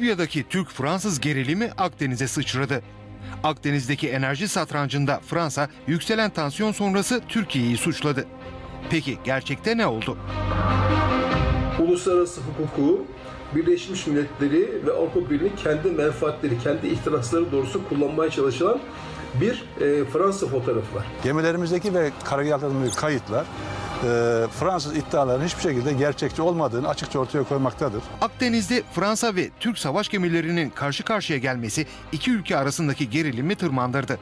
Libya'daki Türk-Fransız gerilimi Akdeniz'e sıçradı. Akdeniz'deki enerji satrancında Fransa yükselen tansiyon sonrası Türkiye'yi suçladı. Peki gerçekte ne oldu? uluslararası hukuku Birleşmiş Milletleri ve Avrupa Birliği kendi menfaatleri, kendi ihtirasları doğrusu kullanmaya çalışılan bir e, Fransa fotoğrafı var. Gemilerimizdeki ve karargahlarımızdaki kayıtlar Fransız iddiaların hiçbir şekilde gerçekçi olmadığını açıkça ortaya koymaktadır. Akdeniz'de Fransa ve Türk savaş gemilerinin karşı karşıya gelmesi iki ülke arasındaki gerilimi tırmandırdı.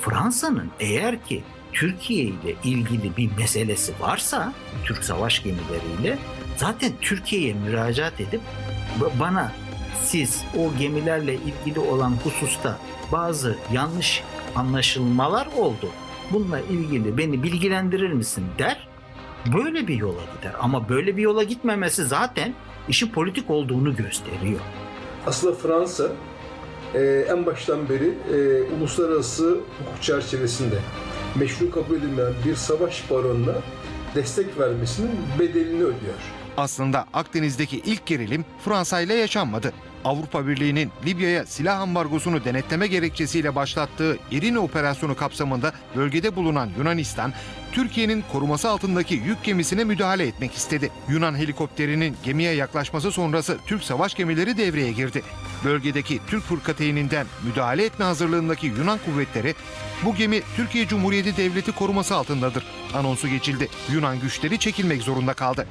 Fransa'nın eğer ki Türkiye ile ilgili bir meselesi varsa Türk savaş gemileriyle zaten Türkiye'ye müracaat edip "Ba- bana siz o gemilerle ilgili olan hususta bazı yanlış anlaşılmalar oldu. Bununla ilgili beni bilgilendirir misin der. Böyle bir yola gider ama böyle bir yola gitmemesi zaten işi politik olduğunu gösteriyor. Aslında Fransa e, en baştan beri e, uluslararası hukuk çerçevesinde meşru kabul edilmeyen bir savaş baronuna destek vermesinin bedelini ödüyor. Aslında Akdeniz'deki ilk gerilim Fransa ile yaşanmadı. Avrupa Birliği'nin Libya'ya silah ambargosunu denetleme gerekçesiyle başlattığı İrina operasyonu kapsamında bölgede bulunan Yunanistan, Türkiye'nin koruması altındaki yük gemisine müdahale etmek istedi. Yunan helikopterinin gemiye yaklaşması sonrası Türk savaş gemileri devreye girdi. Bölgedeki Türk fırkateyninden müdahale etme hazırlığındaki Yunan kuvvetleri bu gemi Türkiye Cumhuriyeti Devleti koruması altındadır. Anonsu geçildi. Yunan güçleri çekilmek zorunda kaldı.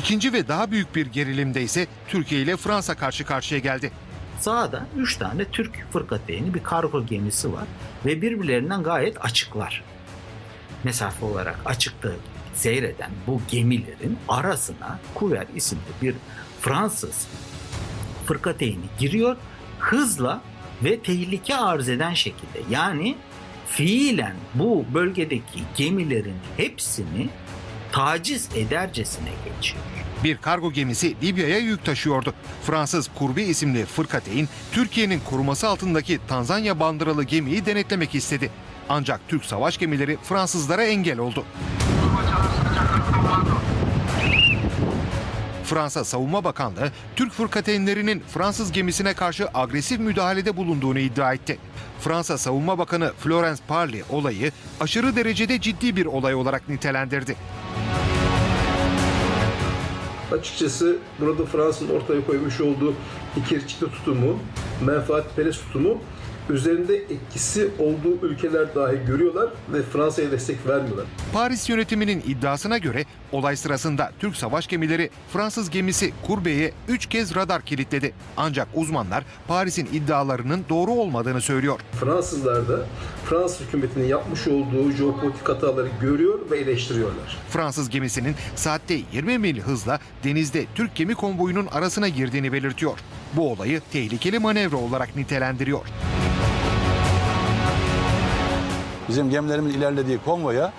İkinci ve daha büyük bir gerilimde ise Türkiye ile Fransa karşı karşıya geldi. Sağda 3 tane Türk fırkateyni bir kargo gemisi var ve birbirlerinden gayet açıklar. Mesafe olarak açıkta seyreden bu gemilerin arasına Kuver isimli bir Fransız fırkateyni giriyor hızla ve tehlike arz eden şekilde. Yani fiilen bu bölgedeki gemilerin hepsini taciz edercesine geçiyor. Bir kargo gemisi Libya'ya yük taşıyordu. Fransız Kurbi isimli fırkateyn Türkiye'nin koruması altındaki Tanzanya bandıralı gemiyi denetlemek istedi. Ancak Türk savaş gemileri Fransızlara engel oldu. Fransa Savunma Bakanlığı Türk fırkateynlerinin Fransız gemisine karşı agresif müdahalede bulunduğunu iddia etti. Fransa Savunma Bakanı Florence Parly olayı aşırı derecede ciddi bir olay olarak nitelendirdi. Açıkçası burada Fransa'nın ortaya koymuş olduğu ikircikli tutumu, menfaatperest tutumu üzerinde etkisi olduğu ülkeler dahi görüyorlar ve Fransa'ya destek vermiyorlar. Paris yönetiminin iddiasına göre olay sırasında Türk savaş gemileri Fransız gemisi Kurbe'ye 3 kez radar kilitledi. Ancak uzmanlar Paris'in iddialarının doğru olmadığını söylüyor. Fransızlar da Fransız hükümetinin yapmış olduğu jeopolitik hataları görüyor ve eleştiriyorlar. Fransız gemisinin saatte 20 mil hızla denizde Türk gemi konvoyunun arasına girdiğini belirtiyor. Bu olayı tehlikeli manevra olarak nitelendiriyor. Bizim gemilerimiz ilerlediği konvoya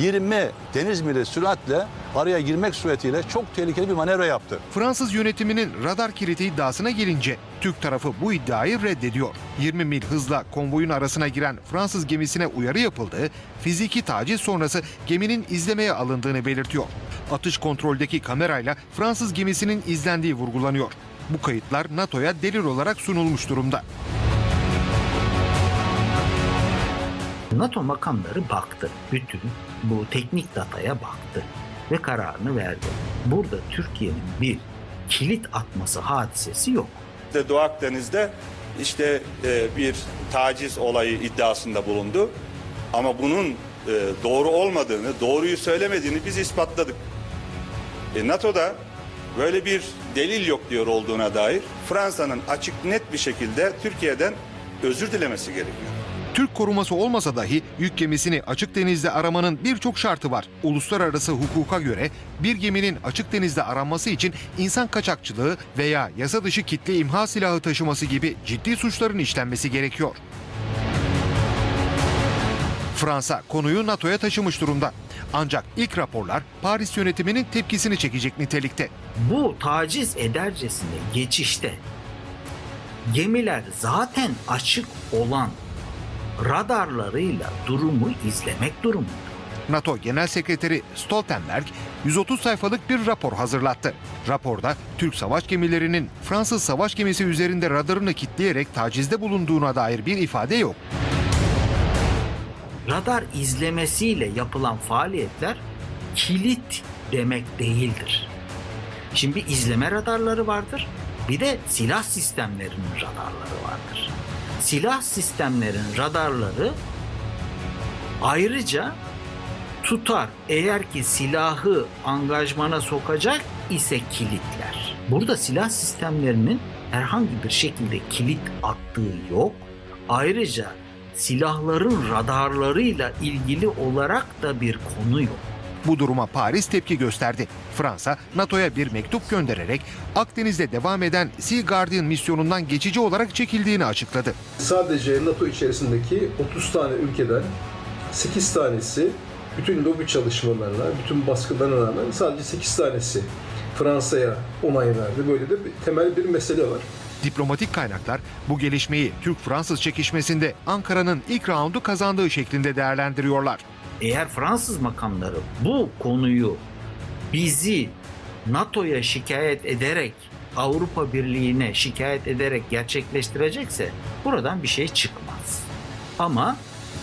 20 deniz mili süratle araya girmek suretiyle çok tehlikeli bir manevra yaptı. Fransız yönetiminin radar kilidi iddiasına gelince Türk tarafı bu iddiayı reddediyor. 20 mil hızla konvoyun arasına giren Fransız gemisine uyarı yapıldığı, fiziki taciz sonrası geminin izlemeye alındığını belirtiyor. Atış kontroldeki kamerayla Fransız gemisinin izlendiği vurgulanıyor. Bu kayıtlar NATO'ya delil olarak sunulmuş durumda. NATO makamları baktı. Bütün bu teknik dataya baktı ve kararını verdi. Burada Türkiye'nin bir kilit atması hadisesi yok. de Doğu Akdeniz'de işte e, bir taciz olayı iddiasında bulundu. Ama bunun e, doğru olmadığını, doğruyu söylemediğini biz ispatladık. E, NATO'da böyle bir delil yok diyor olduğuna dair Fransa'nın açık net bir şekilde Türkiye'den özür dilemesi gerekiyor. Türk koruması olmasa dahi yük gemisini açık denizde aramanın birçok şartı var. Uluslararası hukuka göre bir geminin açık denizde aranması için insan kaçakçılığı veya yasa dışı kitle imha silahı taşıması gibi ciddi suçların işlenmesi gerekiyor. Fransa konuyu NATO'ya taşımış durumda. Ancak ilk raporlar Paris yönetiminin tepkisini çekecek nitelikte. Bu taciz edercesine geçişte gemiler zaten açık olan radarlarıyla durumu izlemek durumunda. NATO Genel Sekreteri Stoltenberg, 130 sayfalık bir rapor hazırlattı. Raporda Türk savaş gemilerinin Fransız savaş gemisi üzerinde radarını kilitleyerek tacizde bulunduğuna dair bir ifade yok. Radar izlemesiyle yapılan faaliyetler kilit demek değildir. Şimdi izleme radarları vardır. Bir de silah sistemlerinin radarları vardır. Silah sistemlerin radarları ayrıca tutar. Eğer ki silahı angajmana sokacak ise kilitler. Burada silah sistemlerinin herhangi bir şekilde kilit attığı yok. Ayrıca silahların radarlarıyla ilgili olarak da bir konu yok. Bu duruma Paris tepki gösterdi. Fransa, NATO'ya bir mektup göndererek Akdeniz'de devam eden Sea Guardian misyonundan geçici olarak çekildiğini açıkladı. Sadece NATO içerisindeki 30 tane ülkeden 8 tanesi bütün lobi çalışmalarına, bütün baskılarına rağmen sadece 8 tanesi Fransa'ya onay verdi. Böyle de bir, temel bir mesele var. Diplomatik kaynaklar bu gelişmeyi Türk-Fransız çekişmesinde Ankara'nın ilk raundu kazandığı şeklinde değerlendiriyorlar. Eğer Fransız makamları bu konuyu bizi NATO'ya şikayet ederek Avrupa Birliği'ne şikayet ederek gerçekleştirecekse buradan bir şey çıkmaz. Ama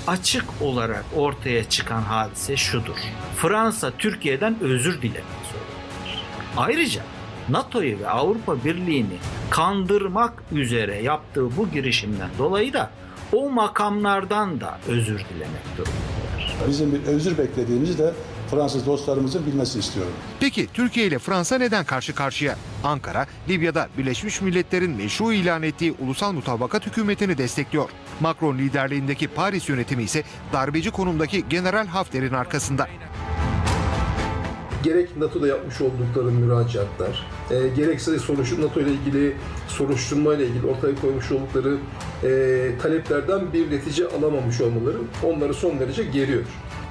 açık olarak ortaya çıkan hadise şudur. Fransa Türkiye'den özür dilemek zorundadır. Ayrıca NATO'yu ve Avrupa Birliği'ni kandırmak üzere yaptığı bu girişimden dolayı da o makamlardan da özür dilemek durumundadır. Bizim bir özür beklediğimizi de Fransız dostlarımızın bilmesini istiyorum. Peki Türkiye ile Fransa neden karşı karşıya? Ankara, Libya'da Birleşmiş Milletler'in meşru ilan ettiği ulusal mutabakat hükümetini destekliyor. Macron liderliğindeki Paris yönetimi ise darbeci konumdaki General Hafter'in arkasında. Gerek NATO'da yapmış oldukları müracaatlar, e, gerekse soruş, NATO ile ilgili soruşturma ile ilgili ortaya koymuş oldukları e, taleplerden bir netice alamamış olmaları onları son derece geriyor.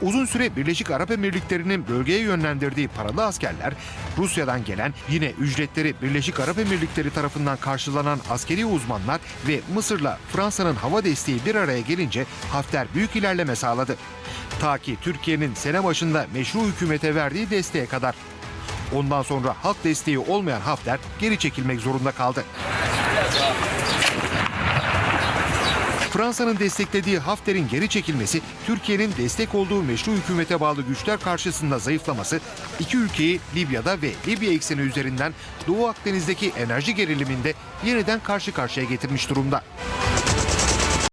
Uzun süre Birleşik Arap Emirlikleri'nin bölgeye yönlendirdiği paralı askerler, Rusya'dan gelen yine ücretleri Birleşik Arap Emirlikleri tarafından karşılanan askeri uzmanlar ve Mısır'la Fransa'nın hava desteği bir araya gelince Hafter büyük ilerleme sağladı. Ta ki Türkiye'nin sene başında meşru hükümete verdiği desteğe kadar. Ondan sonra halk desteği olmayan Hafter geri çekilmek zorunda kaldı. Fransa'nın desteklediği Hafter'in geri çekilmesi, Türkiye'nin destek olduğu meşru hükümete bağlı güçler karşısında zayıflaması, iki ülkeyi Libya'da ve Libya ekseni üzerinden Doğu Akdeniz'deki enerji geriliminde yeniden karşı karşıya getirmiş durumda.